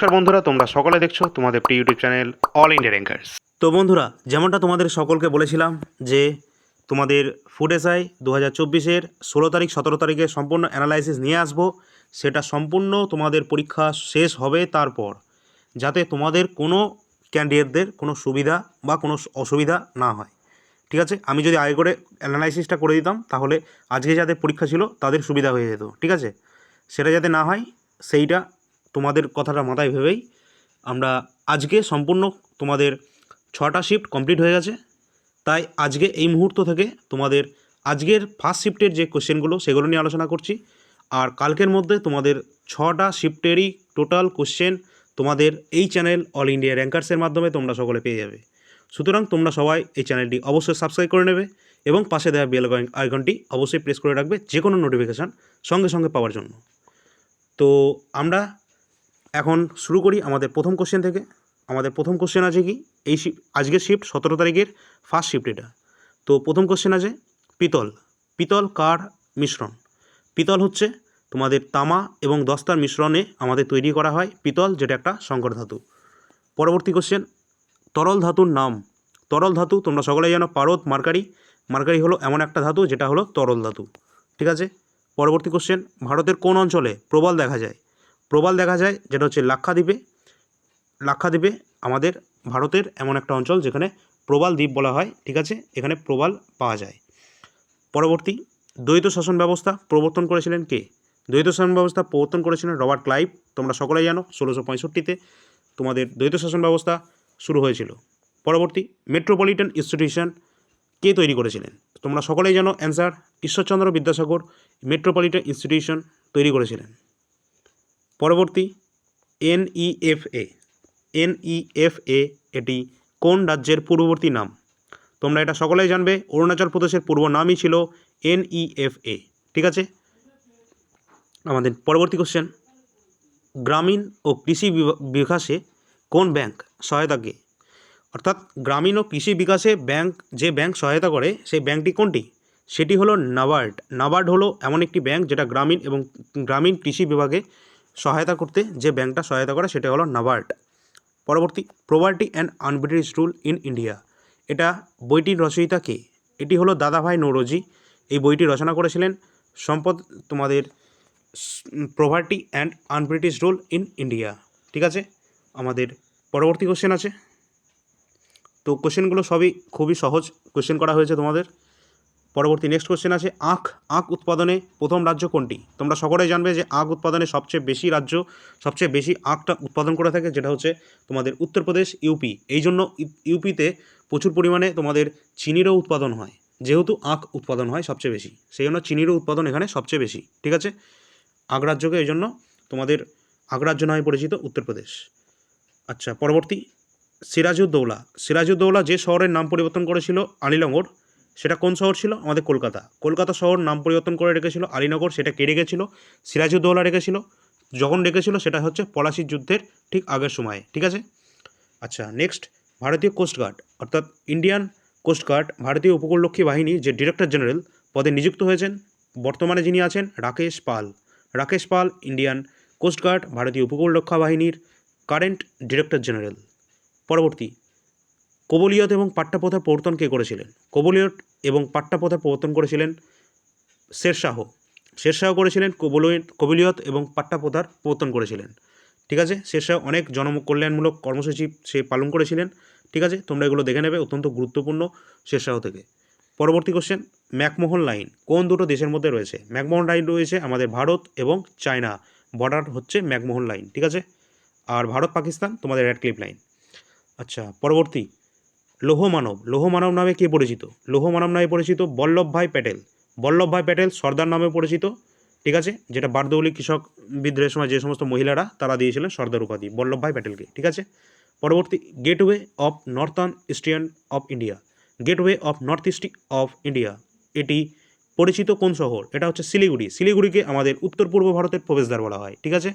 নমস্কার বন্ধুরা, তোমরা সকলে দেখছ তোমাদের প্রিয় YouTube channel all India rankers তো বন্ধুরা, যেমনটা তোমাদের সকলকে বলেছিলাম যে তোমাদের ফুড এসআই দু হাজার চব্বিশের ষোলো তারিখ, সতেরো তারিখে সম্পূর্ণ অ্যানালাইসিস নিয়ে আসব। সেটা সম্পূর্ণ তোমাদের পরীক্ষা শেষ হবে তারপর, যাতে তোমাদের কোনো ক্যান্ডিডেটদের কোনো সুবিধা বা কোনো অসুবিধা না হয়। ঠিক আছে? আমি যদি আগে করে অ্যানালাইসিসটা করে দিতাম, তাহলে আজকে যাদের পরীক্ষা ছিল, তাদের সুবিধা হয়ে যেত। ঠিক আছে? সেটা যাতে না হয়, সেইটা তোমাদের কথাটা মাথায় ভেবেই আমরা আজকে সম্পূর্ণ তোমাদের ছটা শিফট কমপ্লিট হয়ে গেছে। তাই আজকে এই মুহূর্ত থেকে তোমাদের আজকের ফার্স্ট শিফটের যে কোশ্চেনগুলো সেগুলো নিয়ে আলোচনা করছি। আর কালকের মধ্যে তোমাদের ছটা শিফটেরই টোটাল কোশ্চেন তোমাদের এই চ্যানেল অল ইন্ডিয়া র্যাঙ্কার্সের মাধ্যমে তোমরা সকলে পেয়ে যাবে। সুতরাং তোমরা সবাই এই চ্যানেলটি অবশ্যই সাবস্ক্রাইব করে নেবে এবং পাশে দেওয়া বেল আইকনটি অবশ্যই প্রেস করে রাখবে যে কোনো নোটিফিকেশান সঙ্গে সঙ্গে পাওয়ার জন্য। তো আমরা এখন শুরু করি আমাদের প্রথম কোশ্চেন থেকে। আমাদের প্রথম কোশ্চেন আছে কি? এই আজকের শিফট সতেরো তারিখের ফার্স্ট শিফট এটা। তো প্রথম কোশ্চেন আছে, পিতল। পিতল কার মিশ্রণ? পিতল হচ্ছে তোমাদের তামা এবং দস্তার মিশ্রণে আমাদের তৈরি করা হয় পিতল, যেটা একটা সংকর ধাতু। পরবর্তী কোশ্চেন তরল ধাতুর নাম। তরল ধাতু তোমরা সকলেই জানো, পারদ, মার্কারি। মার্কারি হলো এমন একটা ধাতু, যেটা হলো তরল ধাতু। ঠিক আছে? পরবর্তী কোশ্চেন ভারতের কোন অঞ্চলে প্রবল দেখা যায়? প্রবাল দেখা যায়, যেটা হচ্ছে লাক্ষাদ্বীপে। লাক্ষাদ্বীপে আমাদের ভারতের এমন একটা অঞ্চল যেখানে প্রবাল দ্বীপ বলা হয়, ঠিক আছে? এখানে প্রবাল পাওয়া যায়। পরবর্তী, দ্বৈত শাসন ব্যবস্থা প্রবর্তন করেছিলেন কে? দ্বৈত শাসন ব্যবস্থা প্রবর্তন করেছিলেন রবার্ট ক্লাইভ। তোমরা সকলেই জানো, ষোলোশো পঁয়ষট্টিতে তোমাদের দ্বৈত শাসন ব্যবস্থা শুরু হয়েছিল। পরবর্তী, মেট্রোপলিটন ইনস্টিটিউশন কে তৈরি করেছিলেন? তোমরা সকলেই জানো, answer Ishwarchandra Vidyasagar, metropolitan institution তৈরি করেছিলেন। পরবর্তী, এনইএফএ। এনইএফএ এটি কোন রাজ্যের পূর্ববর্তী নাম? তোমরা এটা সকলেই জানবে, অরুণাচল প্রদেশের পূর্ব নামই ছিল এনইএফএ। ঠিক আছে? আমাদের পরবর্তী কোশ্চেন গ্রামীণ ও কৃষি বিকাশে কোন ব্যাংক সহায়তাকে অর্থাৎ গ্রামীণ ও কৃষি বিকাশে ব্যাংক, যে ব্যাংক সহায়তা করে, সেই ব্যাংকটি কোনটি? সেটি হলো নাবার্ড। নাবার্ড হলো এমন একটি ব্যাংক যেটা গ্রামীণ এবং গ্রামীণ কৃষি বিভাগে সহায়তা করতে যে ব্যাংকটা সহায়তা করে সেটা হলো নাবার্ড। পরবর্তী property and un-British rule in India. এটা বইটির রচয়িতা কে? এটি হলো দাদাভাই নৌরোজি। এই বইটি রচনা করেছিলেন সম্পদ তোমাদের property and un-British rule in India. ঠিক আছে? আমাদের পরবর্তী কোশ্চেন আছে। তো কোশ্চেনগুলো সবই খুবই সহজ। কোশ্চেন করা হয়েছে তোমাদের। পরবর্তী নেক্সট কোশ্চেন আছে, আখ আখ উৎপাদনে প্রথম রাজ্য কোনটি? তোমরা সকলেই জানবে যে আখ উৎপাদনে সবচেয়ে বেশি রাজ্য, সবচেয়ে বেশি আখটা উৎপাদন করে থাকে যেটা হচ্ছে তোমাদের উত্তরপ্রদেশ ইউপি এই জন্য ইউপিতে প্রচুর পরিমাণে তোমাদের চিনিরও উৎপাদন হয়, যেহেতু আখ উৎপাদন হয় সবচেয়ে বেশি। সেই জন্য চিনিরও উৎপাদন এখানে সবচেয়ে বেশি, ঠিক আছে? আখ রাজ্যকে এই জন্য তোমাদের আখ রাজ্য নামে পরিচিত উত্তরপ্রদেশ আচ্ছা পরবর্তী, সিরাজউদ্দৌলা। সিরাজউদ্দৌলা যে শহরের নাম পরিবর্তন করেছিল আলীনগর সেটা কোন শহর ছিল? আমাদের কলকাতা। কলকাতা শহর নাম পরিবর্তন করে রেখেছিল, আলীনগর সেটা কে রেখেছিল? সিরাজউদ্দৌলা রেখেছিল। যখন রেখেছিল সেটা হচ্ছে পলাশির যুদ্ধের ঠিক আগের সময়ে, ঠিক আছে? আচ্ছা নেক্সট ভারতীয় কোস্টগার্ড অর্থাৎ ইন্ডিয়ান কোস্টগার্ড ভারতীয় উপকূলরক্ষী বাহিনী যে ডিরেক্টর জেনারেল পদে নিযুক্ত হয়েছেন, বর্তমানে যিনি আছেন Rakesh Pal. Rakesh Pal Indian coast guard ভারতীয় উপকূলরক্ষা বাহিনীর কারেন্ট ডিরেক্টর জেনারেল পরবর্তী কবলিয়ত এবং পাট্যপ্রথার প্রবর্তন কে করেছিলেন? কবলিয়ত এবং পাট্যপ্রথার প্রবর্তন করেছিলেন শেরশাহ। শেরশাহ করেছিলেন কবলিয়ত কবলিয়ত এবং পাট্যপ্রথার প্রবর্তন করেছিলেন। ঠিক আছে? শেরশাহ অনেক জনকল্যাণমূলক কর্মসূচি সে পালন করেছিলেন। ঠিক আছে? তোমরা এগুলো দেখে নেবে, অত্যন্ত গুরুত্বপূর্ণ শেরশাহ থেকে। পরবর্তী কোশ্চেন ম্যাকমোহন লাইন কোন দুটো দেশের মধ্যে রয়েছে? ম্যাকমোহন লাইন রয়েছে আমাদের ভারত এবং চায়না। বর্ডার হচ্ছে ম্যাকমোহন লাইন। ঠিক আছে? আর ভারত পাকিস্তান তোমাদের রেড ক্লিপ লাইন আচ্ছা পরবর্তী লৌহ মানব লৌহ মানব নামে কে পরিচিত? লৌহ মানব নামে পরিচিত বল্লভভাই প্যাটেল। বল্লভভাই প্যাটেল সর্দার নামে পরিচিত, ঠিক আছে? যেটা বারদৌলি কৃষক বিদ্রোহের সময় যে সমস্ত মহিলারা তারা দিয়েছিলেন সর্দার উপাধি বল্লভভাই প্যাটেলকে, ঠিক আছে? পরবর্তী gateway of northern eastern of India gateway of north east of India এটি পরিচিত কোন শহর? এটা হচ্ছে শিলিগুড়ি। শিলিগুড়িকে আমাদের উত্তর পূর্ব ভারতের প্রবেশদ্বার বলা হয়, ঠিক আছে?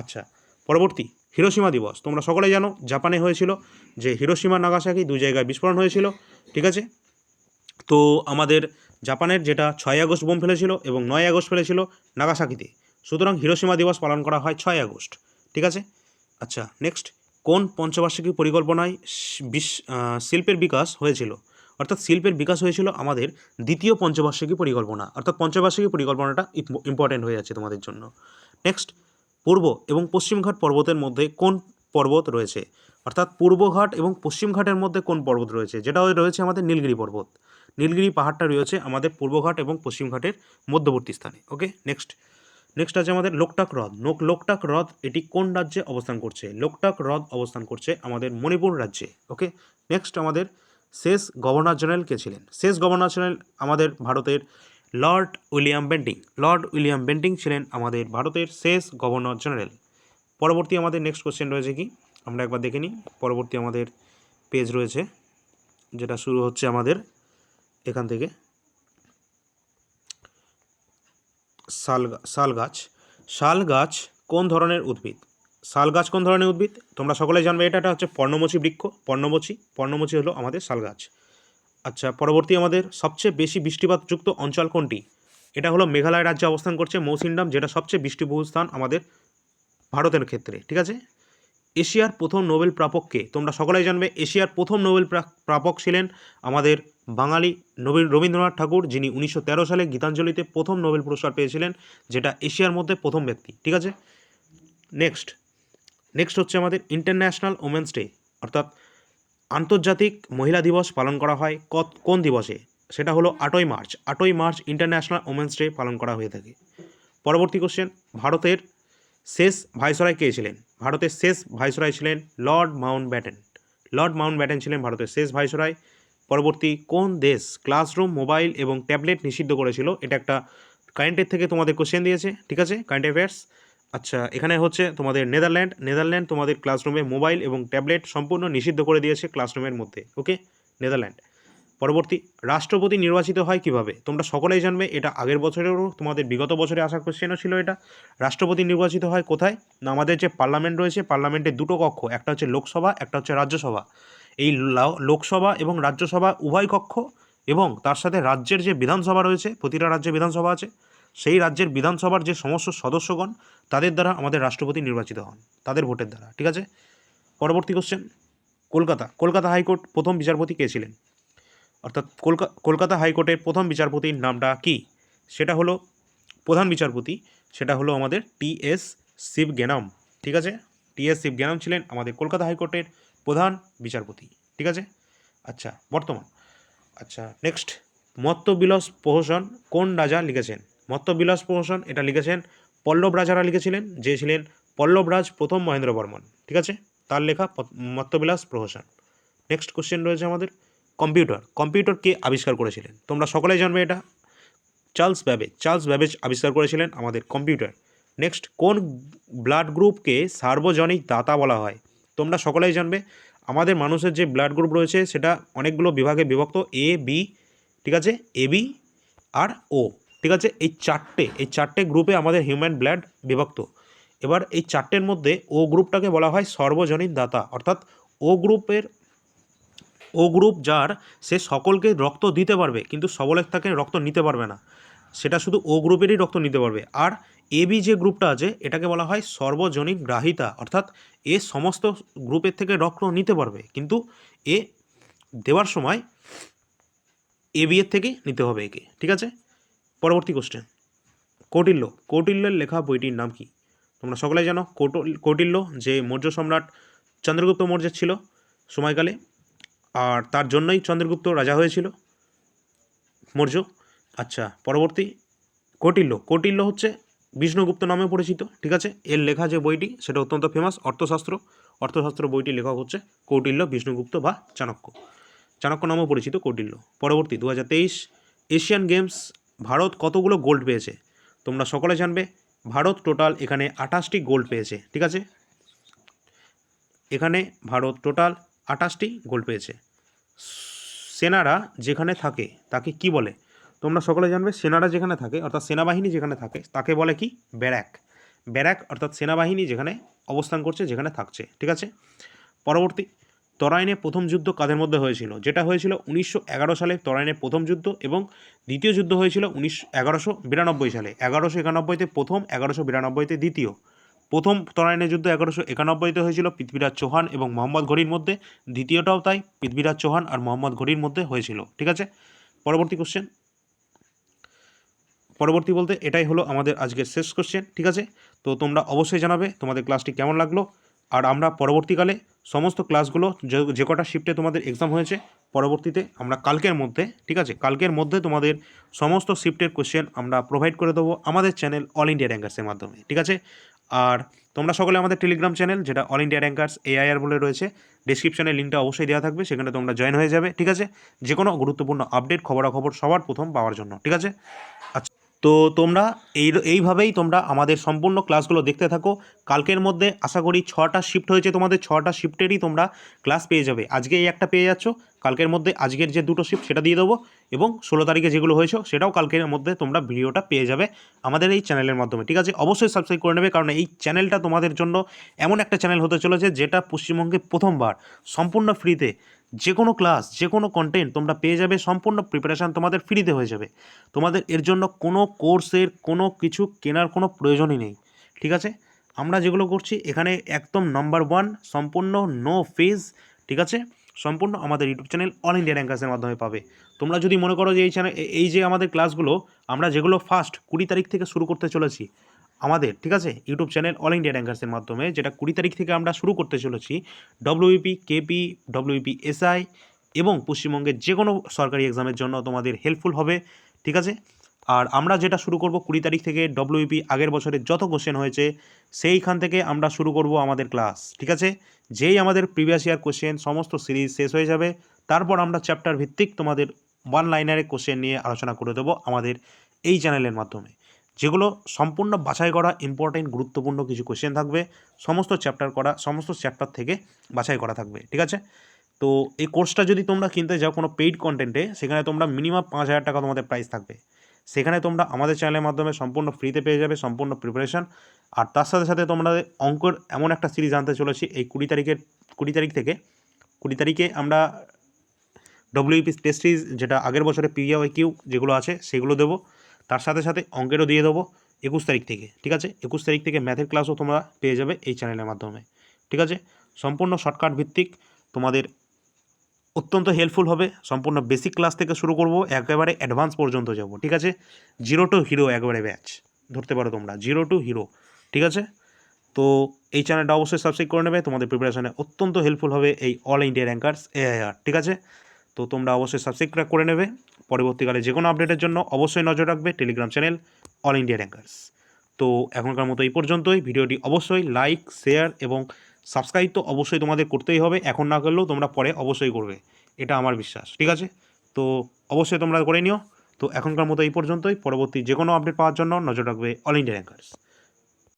আচ্ছা পরবর্তী হিরোসীমা দিবস। তোমরা সকলে জানো, জাপানে হয়েছিল যে হিরোসীমা নাগাসাকি দুই জায়গায় বিস্ফোরণ হয়েছিল, ঠিক আছে? তো আমাদের জাপানের যেটা ছয় আগস্ট বোম ফেলেছিল এবং নয় আগস্ট ফেলেছিল নাগাসাকিতে। সুতরাং হিরোসীমা দিবস পালন করা হয় ছয় আগস্ট, ঠিক আছে? আচ্ছা নেক্সট কোন পঞ্চবার্ষিকী পরিকল্পনায় বিশ- শিল্পের বিকাশ হয়েছিল? অর্থাৎ শিল্পের বিকাশ হয়েছিল আমাদের দ্বিতীয় পঞ্চবার্ষিকী পরিকল্পনা। অর্থাৎ পঞ্চবার্ষিকী পরিকল্পনাটা ইম্পর্টেন্ট হয়ে যাচ্ছে তোমাদের জন্য। নেক্সট পূর্ব এবং পশ্চিমঘাট পর্বতের মধ্যে কোন পর্বত রয়েছে? অর্থাৎ পূর্বঘাট এবং পশ্চিমঘাটের মধ্যে কোন পর্বত রয়েছে? যেটা রয়েছে আমাদের নীলগিরি পর্বত। নীলগিরি পাহাড়টা রয়েছে আমাদের পূর্বঘাট এবং পশ্চিমঘাটের মধ্যবর্তী স্থানে। ওকে, নেক্সট। নেক্সট আছে আমাদের লোকটাক হ্রদ। নোক লোকটাক হ্রদ এটি কোন রাজ্যে অবস্থান করছে? লোকটাক হ্রদ অবস্থান করছে আমাদের মণিপুর রাজ্যে। ওকে, নেক্সট আমাদের শেষ গভর্নর জেনারেল কে ছিলেন? শেষ গভর্নর জেনারেল আমাদের ভারতের lord William Bentinck. Lord William Bentinck ছিলেন আমাদের ভারতের শেষ গভর্নর জেনারেল। পরবর্তী আমাদের নেক্সট কোশ্চেন রয়েছে কি? আমরা একবার দেখে নিই। পরবর্তী আমাদের পেজ রয়েছে, যেটা শুরু হচ্ছে আমাদের এখান থেকে। শাল শাল গাছ। শাল গাছ কোন ধরনের উদ্ভিদ? শাল গাছ কোন ধরনের উদ্ভিদ? তোমরা সকলে জানবে, এটা হচ্ছে পর্ণমোচী বৃক্ষ। পর্ণমোচী পর্ণমোচী হলো আমাদের শাল গাছ। আচ্ছা পরবর্তী আমাদের সবচেয়ে বেশি বৃষ্টিপাতযুক্ত অঞ্চল কোনটি? এটা হলো মেঘালয় রাজ্যে অবস্থান করছে মৌসিনডাম, যেটা সবচেয়ে বৃষ্টিবহুল স্থান আমাদের ভারতের ক্ষেত্রে, ঠিক আছে? এশিয়ার প্রথম নোবেল প্রাপককে, তোমরা সকলেই জানবে, এশিয়ার প্রথম নোবেল প্রা- প্রাপক ছিলেন আমাদের বাঙালি নবীন রবীন্দ্রনাথ ঠাকুর, যিনি উনিশশো তেরো সালে গীতাঞ্জলিতে প্রথম নোবেল পুরস্কার পেয়েছিলেন, যেটা এশিয়ার মধ্যে প্রথম ব্যক্তি, ঠিক আছে? নেক্সট নেক্সট হচ্ছে আমাদের ইন্টারন্যাশনাল ওমেন্স ডে অর্থাৎ আন্তর্জাতিক মহিলা দিবস পালন করা হয় কত, কোন দিবসে? সেটা হলো আটই মার্চ। আটই মার্চ ইন্টারন্যাশনাল ওমেন্স ডে পালন করা হয়ে থাকে। পরবর্তী কোশ্চেন ভারতের শেষ ভাইসরয় কে ছিলেন? ভারতের শেষ ভাইসরয় ছিলেন lord Mountbatten lord Mountbatten ছিলেন ভারতের শেষ ভাইসরয়। পরবর্তী কোন দেশ ক্লাসরুম, মোবাইল এবং ট্যাবলেট নিষিদ্ধ করেছিল? এটা একটা কারেন্টের থেকে তোমাদের কোশ্চেন দিয়েছে। ঠিক আছে? কারেন্ট অ্যাফেয়ার্স আচ্ছা এখানে হচ্ছে তোমাদের নেদারল্যান্ড। নেদারল্যান্ড তোমাদের ক্লাসরুমে মোবাইল এবং ট্যাবলেট সম্পূর্ণ নিষিদ্ধ করে দিয়েছে ক্লাসরুমের মধ্যে, ওকে? নেদারল্যান্ড। পরবর্তী, রাষ্ট্রপতি নির্বাচিত হয় কীভাবে? তোমরা সকলেই জানবে, এটা আগের বছরেরও, তোমাদের বিগত বছরে আসা কোশ্চেনও ছিল এটা। রাষ্ট্রপতি নির্বাচিত হয় কোথায়? না, আমাদের যে পার্লামেন্ট রয়েছে পার্লামেন্টের দুটো কক্ষ, একটা হচ্ছে লোকসভা, একটা হচ্ছে রাজ্যসভা। এই লোকসভা এবং রাজ্যসভা উভয় কক্ষ এবং তার সাথে রাজ্যের যে বিধানসভা রয়েছে, প্রতিটা রাজ্যে বিধানসভা আছে। সেই রাজ্যের বিধানসভার যে সমস্ত সদস্যগণ, তাদের দ্বারা আমাদের রাষ্ট্রপতি নির্বাচিত হন, তাদের ভোটের দ্বারা, ঠিক আছে? পরবর্তী কোশ্চেন কলকাতা। কলকাতা হাইকোর্ট প্রথম বিচারপতি কে ছিলেন? অর্থাৎ কলকা- কলকাতা হাইকোর্টের প্রথম বিচারপতির নামটা কি? সেটা হলো প্রধান বিচারপতি, সেটা হলো আমাদের টি এস শিবজ্ঞানম ঠিক আছে? টি এস শিবজ্ঞানম ছিলেন আমাদের কলকাতা হাইকোর্টের প্রধান বিচারপতি, ঠিক আছে? আচ্ছা বর্তমান। আচ্ছা নেক্সট মত্ত মত্তবিলাস প্রহসন কোন রাজা লিখেছেন? মত্তবিলাস প্রহসন, এটা লিখেছেন পল্লব রাজারা লিখেছিলেন, যে ছিলেন পল্লবরাজ প্রথম মহেন্দ্র বর্মন, ঠিক আছে? তার লেখা মত্তবিলাস প্রহসন। নেক্সট কোশ্চেন রয়েছে আমাদের, কম্পিউটার কম্পিউটার কে আবিষ্কার করেছিলেন? তোমরা সকলেই জানবে এটা। চার্লস ব্যাবেজ চার্লস ব্যাবেজ আবিষ্কার করেছিলেন আমাদের কম্পিউটার। নেক্সট কোন ব্লাড গ্রুপকে সার্বজনিক দাতা বলা হয়? তোমরা সকলেই জানবে, আমাদের মানুষের যে ব্লাড গ্রুপ রয়েছে, সেটা অনেকগুলো বিভাগে বিভক্ত এ বি ঠিক আছে? এ বি আর ও ঠিক আছে? এই চারটে এই চারটে গ্রুপে আমাদের হিউম্যান ব্লাড বিভক্ত। এবার এই চারটের মধ্যে ও গ্রুপটাকে বলা হয় সর্বজনীন দাতা। অর্থাৎ ও গ্রুপের ও গ্রুপ যার, সে সকলকে রক্ত দিতে পারবে, কিন্তু সবলের থেকে রক্ত নিতে পারবে না। সেটা শুধু ও গ্রুপেরই রক্ত নিতে পারবে। আর এবি যে গ্রুপটা আছে, এটাকে বলা হয় সর্বজনীন গ্রাহিতা। অর্থাৎ এ সমস্ত গ্রুপের থেকে রক্ত নিতে পারবে, কিন্তু এ দেওয়ার সময় এ বি এর থেকে নিতে হবে একে। ঠিক আছে? পরবর্তী কোশ্চেন কৌটিল্য। কৌটিল্যের লেখা বইটির নাম কি? তোমরা সকলে জানো, কৌট- কৌটিল্য যে মৌর্য সম্রাট চন্দ্রগুপ্ত মৌর্যের ছিল সময়কালে, আর তার জন্যই চন্দ্রগুপ্ত রাজা হয়েছিল মৌর্য। আচ্ছা পরবর্তী। কৌটিল্য। কৌটিল্য হচ্ছে বিষ্ণুগুপ্ত নামে পরিচিত, ঠিক আছে? এর লেখা যে বইটি, সেটা অত্যন্ত ফেমাস অর্থশাস্ত্র। অর্থশাস্ত্র বইটি লেখক হচ্ছে কৌটিল্য, বিষ্ণুগুপ্ত বা চাণক্য। চাণক্য নামেও পরিচিত কৌটিল্য। পরবর্তী দু হাজার তেইশ, এশিয়ান গেমস ভারত কতগুলো গোল্ড পেয়েছে? তোমরা সকলে জানবে, ভারত টোটাল এখানে আঠাশটি গোল্ড পেয়েছে, ঠিক আছে? এখানে ভারত টোটাল আঠাশটি গোল্ড পেয়েছে। সেনারা যেখানে থাকে, তাকে কি বলে? তোমরা সকলে জানবে, সেনারা যেখানে থাকে, অর্থাৎ সেনাবাহিনী যেখানে থাকে, তাকে বলে কি? ব্যারাক। ব্যারাক অর্থাৎ সেনাবাহিনী যেখানে অবস্থান করছে, যেখানে থাকছে, ঠিক আছে? পরবর্তী তরাইনে প্রথম যুদ্ধ কাদের মধ্যে হয়েছিল? যেটা হয়েছিল উনিশশো এগারো সালে তরাইনে প্রথম যুদ্ধ এবং দ্বিতীয় যুদ্ধ হয়েছিল উনিশ এগারোশো বিরানব্বই সালে। এগারোশো একানব্বইতে প্রথম, এগারোশো বিরানব্বইতে দ্বিতীয়। প্রথম তরাইনের যুদ্ধ এগারোশো একানব্বইতে হয়েছিল পৃথ্বীরাজ চৌহান এবং মোহাম্মদ ঘড়ির মধ্যে। দ্বিতীয়টাও তাই, পৃথ্বীরাজ চৌহান আর মোহাম্মদ ঘড়ির মধ্যে হয়েছিল। ঠিক আছে? পরবর্তী কোশ্চেন পরবর্তী বলতে এটাই হলো আমাদের আজকের শেষ কোশ্চেন ঠিক আছে? তো তোমরা অবশ্যই জানাবে তোমাদের ক্লাসটি কেমন লাগল? আর আমরা পরবর্তীকালে সমস্ত ক্লাসগুলো যে কটা শিফটে তোমাদের এক্সাম হয়েছে, পরবর্তীতে আমরা কালকের মধ্যে, ঠিক আছে? কালকের মধ্যে তোমাদের সমস্ত শিফটের কোশ্চেন আমরা প্রোভাইড করে দেবো আমাদের চ্যানেল অল ইন্ডিয়া র্যাঙ্কার্সের মাধ্যমে, ঠিক আছে? আর তোমরা সকলে আমাদের টেলিগ্রাম চ্যানেল যেটা অল ইন্ডিয়া র্যাঙ্কার্স এআইআর বলে রয়েছে ডিসক্রিপশনে লিঙ্কটা অবশ্যই দেওয়া থাকবে, সেখানে তোমরা জয়েন হয়ে যাবে, ঠিক আছে? যে কোনো গুরুত্বপূর্ণ আপডেট খবরাখবর সবার প্রথম পাওয়ার জন্য, ঠিক আছে? আচ্ছা। তো তোমরা এই এইভাবেই তোমরা আমাদের সম্পূর্ণ ক্লাসগুলো দেখতে থাকো। কালকের মধ্যে আশা করি ছটা শিফট হয়েছে। তোমাদের ছটা শিফটেরই তোমরা ক্লাস পেয়ে যাবে। আজকে এই একটা পেয়ে যাচ্ছ। কালকের মধ্যে আজকের যে দুটো শিফট সেটা দিয়ে দেবো এবং ষোলো তারিখে যেগুলো হয়েছে সেটাও কালকের মধ্যে তোমরা ভিডিওটা পেয়ে যাবে আমাদের এই চ্যানেলের মাধ্যমে। ঠিক আছে? অবশ্যই সাবস্ক্রাইব করে নেবে কারণ এই চ্যানেলটা তোমাদের জন্য এমন একটা চ্যানেল হতে চলেছে যেটা পশ্চিমবঙ্গে প্রথমবার সম্পূর্ণ ফ্রিতে যে কোনো ক্লাস যে কোনো কন্টেন্ট তোমরা পেয়ে যাবে, সম্পূর্ণ প্রিপারেশান তোমাদের ফ্রিতে হয়ে যাবে। তোমাদের এর জন্য কোনো কোর্সের কোনো কিছু কেনার কোনো প্রয়োজনই নেই, ঠিক আছে? আমরা যেগুলো করছি, এখানে একদম নাম্বার ওয়ান সম্পূর্ণ নো ফিজ ঠিক আছে? সম্পূর্ণ আমাদের ইউটিউব চ্যানেল অল ইন্ডিয়া র্যাঙ্কার্সের মাধ্যমে পাবে। তোমরা যদি মনে করো যে এই চ্যানেল এই যে আমাদের ক্লাসগুলো আমরা যেগুলো ফার্স্ট কুড়ি তারিখ থেকে শুরু করতে চলেছি আমাদের, ঠিক আছে? ইউটিউব চ্যানেল অল ইন্ডিয়া র্যাঙ্কার্সের মাধ্যমে, যেটা কুড়ি তারিখ থেকে আমরা শুরু করতে চলেছি ডব্লিউপি কেপি ডব্লিউপি এসআই এবং পশ্চিমবঙ্গের যে কোনো সরকারি এক্সামের জন্য তোমাদের হেল্পফুল হবে, ঠিক আছে? আর আমরা যেটা শুরু করব কুড়ি তারিখ থেকে ডব্লিউপি আগের বছরের যত কোশ্চেন হয়েছে, সেইখান থেকে আমরা শুরু করব আমাদের ক্লাস ঠিক আছে? যেই আমাদের প্রিভিয়াস ইয়ার কোশ্চেন সমস্ত সিরিজ শেষ হয়ে যাবে, তারপর আমরা চ্যাপ্টার ভিত্তিক তোমাদের ওয়ান লাইনারের কোশ্চেন নিয়ে আলোচনা করে দেবো আমাদের এই চ্যানেলের মাধ্যমে। যেগুলো সম্পূর্ণ বাছাই করা ইম্পর্টেন্ট গুরুত্বপূর্ণ কিছু কোশ্চেন থাকবে। সমস্ত চ্যাপ্টার করা, সমস্ত চ্যাপ্টার থেকে বাছাই করা থাকবে, ঠিক আছে? তো এই কোর্সটা যদি তোমরা কিনতে যাও কোনো পেইড কন্টেন্টে সেখানে তোমরা মিনিমাম পাঁচ হাজার টাকা তোমাদের প্রাইস থাকবে। সেখানে তোমরা আমাদের চ্যানেলের মাধ্যমে সম্পূর্ণ ফ্রিতে পেয়ে যাবে, সম্পূর্ণ প্রিপারেশান আর তার সাথে সাথে তোমরা অঙ্কর এমন একটা সিরিজ আনতে চলেছি, এই কুড়ি তারিখের, কুড়ি তারিখ থেকে, কুড়ি তারিখে আমরা ডব্লিউপি টেস্ট সিরিজ যেটা আগের বছরে পিওয়াই কিউ যেগুলো আছে, সেগুলো দেবো। তার সাথে সাথে অঙ্কেরও দিয়ে দেবো একুশ তারিখ থেকে, ঠিক আছে? একুশ তারিখ থেকে ম্যাথের ক্লাসও তোমরা পেয়ে যাবে এই চ্যানেলের মাধ্যমে, ঠিক আছে? সম্পূর্ণ শর্টকাট ভিত্তিক তোমাদের অত্যন্ত হেল্পফুল হবে। সম্পূর্ণ বেসিক ক্লাস থেকে শুরু করব, একেবারে অ্যাডভান্স পর্যন্ত যাব, ঠিক আছে? জিরো টু হিরো একবারে ব্যাচ ধরতে পারো তোমরা জিরো টু হিরো ঠিক আছে? তো এই চ্যানেলটা অবশ্যই সাবস্ক্রাইব করে নেবে, তোমাদের প্রিপারেশনে অত্যন্ত হেল্পফুল হবে এই অল ইন্ডিয়া র্যাঙ্কার্স এআইআর ঠিক আছে? তো তোমরা অবশ্যই সাবস্ক্রাইব করে নেবে। পরবর্তীকালে যে কোনো আপডেটের জন্য অবশ্যই নজর রাখবে telegram channel all India rankers. তো এখনকার মতো এই পর্যন্তই। ভিডিওটি অবশ্যই লাইক, শেয়ার এবং সাবস্ক্রাইব তো অবশ্যই তোমাদের করতেই হবে। এখন না করলেও তোমরা পরে অবশ্যই করবে। এটা আমার বিশ্বাস, ঠিক আছে? তো অবশ্যই তোমরা করে নিও। তো এখনকার মতো এই পর্যন্তই। পরবর্তী যে কোনো আপডেট পাওয়ার জন্য নজর রাখবে অল ইন্ডিয়া র্যাঙ্কার্স।